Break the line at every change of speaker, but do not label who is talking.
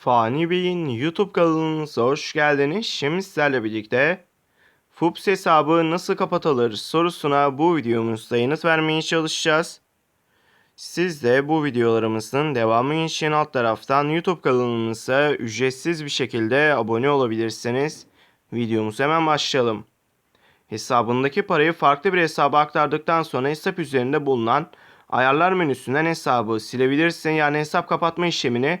Fani Bey'in YouTube kanalımıza hoş geldiniz. Şimdi sizlerle birlikte FUPS hesabı nasıl kapatılır sorusuna bu videomuzda yanıt vermeye çalışacağız. Siz de bu videolarımızın devamı için alt taraftan YouTube kanalımıza ücretsiz bir şekilde abone olabilirsiniz. Videomuza hemen başlayalım. Hesabındaki parayı farklı bir hesaba aktardıktan sonra hesap üzerinde bulunan ayarlar menüsünden hesabı silebilirsin. Yani hesap kapatma işlemini